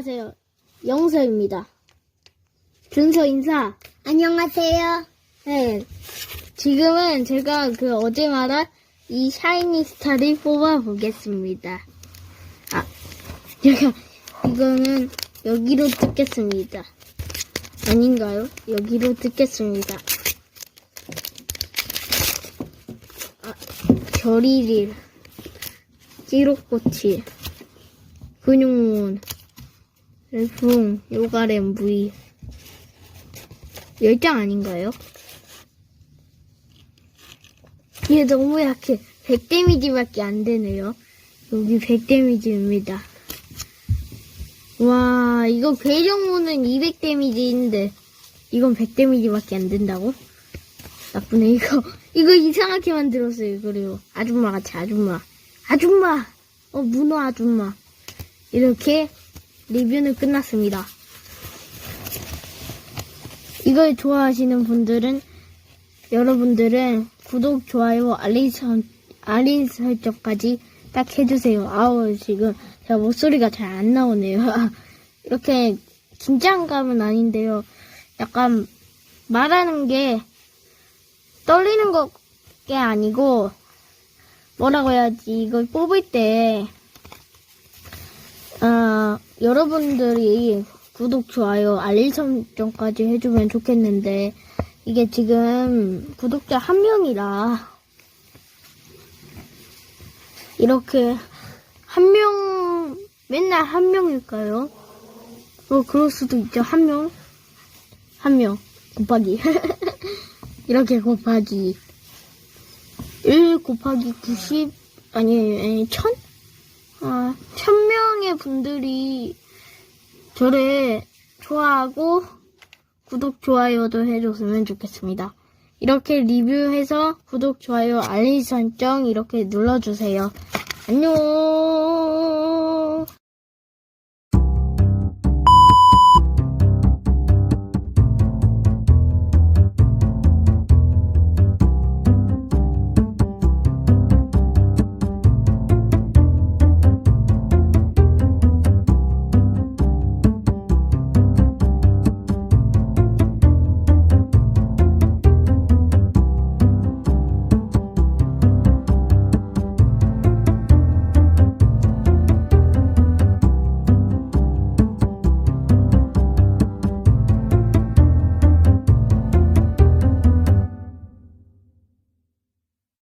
안녕하세요. 영서입니다. 준서 인사. 안녕하세요. 네. 지금은 제가 그 어제 말한 이 샤이니 스타를 뽑아보겠습니다. 아, 제가 이거는 여기로 뜯겠습니다. 아닌가요? 여기로 뜯겠습니다. 아, 결의릴, 찌록꼬치, 근육문, 일풍, 요가렘, 무이. 열장 아닌가요? 얘 너무 약해. 100 데미지밖에 안 되네요. 여기 100 데미지입니다. 와, 이거 괴력문은 200 데미지인데, 이건 100 데미지밖에 안 된다고? 나쁘네, 이거. 이거 이상하게 만들었어요, 그리고. 아줌마 같이, 아줌마. 아줌마! 어, 문어 아줌마. 이렇게 리뷰는 끝났습니다. 이걸 좋아하시는 분들은 여러분들은 구독, 좋아요, 알림, 설, 알림 설정까지 딱 해주세요. 아우, 지금 제가 목소리가 잘 안 나오네요. 이렇게 긴장감은 아닌데요. 약간 말하는 게 떨리는 게 아니고 뭐라고 해야지 이걸 뽑을 때 아, 여러분들이 구독, 좋아요, 알림 설정까지 해주면 좋겠는데, 이게 지금 구독자 한 명이라, 이렇게 한 명, 맨날 한 명일까요? 어, 그럴 수도 있죠. 한 명. 한 명. 곱하기. 이렇게 곱하기. 1 곱하기 90, 아니, 아니, 1000? 아, 천 명의 분들이 저를 좋아하고 구독, 좋아요도 해줬으면 좋겠습니다. 이렇게 리뷰해서 구독, 좋아요, 알림 설정 이렇게 눌러주세요. 안녕!